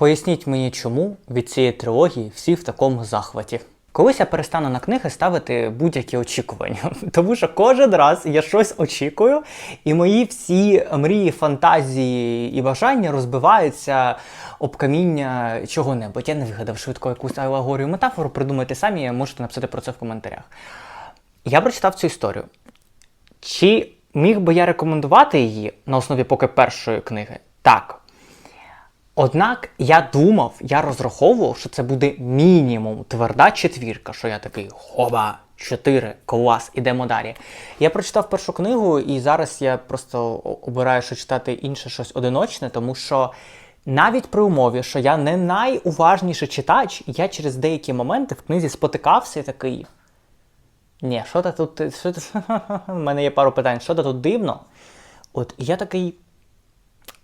Поясніть мені, чому від цієї трилогії всі в такому захваті. Колись я перестану на книги ставити будь-які очікування, тому що кожен раз я щось очікую, і мої всі мрії, фантазії і бажання розбиваються об каміння чого-небудь. Я не вигадав швидко якусь алегорію метафору, придумайте самі, можете написати про це в коментарях. Я прочитав цю історію. Чи міг би я рекомендувати її на основі поки першої книги? Так. Однак я думав, я розраховував, що це буде мінімум тверда четвірка, що я такий хоба, чотири, клас, ідемо далі. Я прочитав першу книгу, і зараз я просто обираю, що читати інше щось одиночне, тому що навіть при умові, що я не найуважніший читач, я через деякі моменти в книзі спотикався і такий. Ні, що то тут. У мене є пару питань, що то тут дивно? От я такий.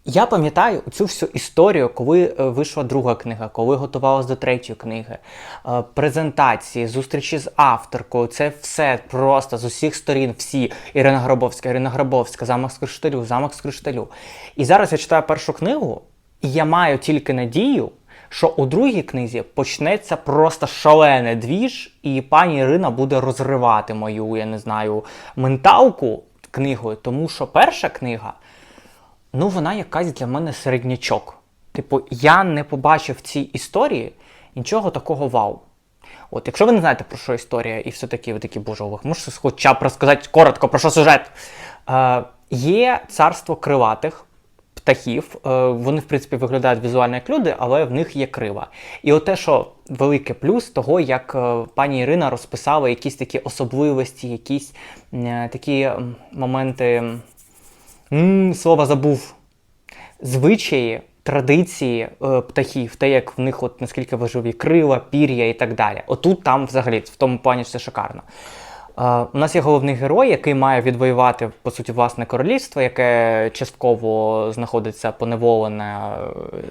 Я пам'ятаю цю всю історію, коли е, вийшла друга книга, коли готувалась до третьої книги, е, презентації, зустрічі з авторкою. Це все просто з усіх сторін, всі. Ірина Гробовська, Ірина Гробовська, замок з кришталю, замок з кришталю. І зараз я читаю першу книгу, і я маю тільки надію, що у другій книзі почнеться просто шалений двіж, і пані Ірина буде розривати мою, я не знаю, менталку книгою, тому що перша книга ну вона якась для мене середнячок. Типу, я не побачив в цій історії нічого такого вау. От, якщо ви не знаєте про що історія, і все-таки ви такі, боже, ви можете хоча б розказати коротко про що сюжет. Е, є царство криватих птахів. Е, вони, в принципі, виглядають візуально як люди, але в них є крива. І от те, що велике плюс того, як е, пані Ірина розписала якісь такі особливості, якісь е, такі моменти. М, слово забув. Звичаї, традиції е, птахів, те, як в них от наскільки важливі крила, пір'я і так далі. Отут там взагалі в тому плані все шикарно. У нас є головний герой, який має відвоювати по суті власне королівство, яке частково знаходиться поневолене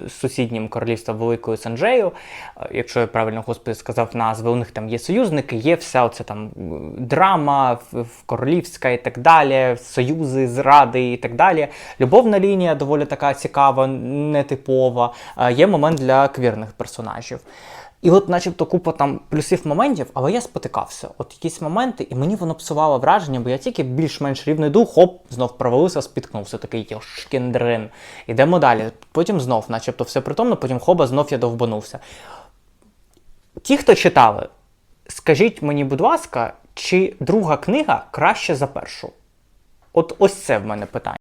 е, сусіднім королівством Великою Санджею. Е, Якщо я правильно господи сказав назви, у них там є союзники, є вся оця там драма в королівська і так далі, союзи, зради і так далі. Любовна лінія доволі така цікава, нетипова. Е, Є момент для квірних персонажів. І от, начебто, купа там плюсів моментів, але я спотикався. От якісь моменти, і мені воно псувало враження, бо я тільки більш-менш рівний дух, хоп, знов провалився, спіткнувся, такий йошкіндрин. Ідемо далі. Потім знов, начебто, все притомно, потім хоба, знов я довбанувся. Ті, хто читали, скажіть мені, будь ласка, чи друга книга краще за першу? От ось це в мене питання.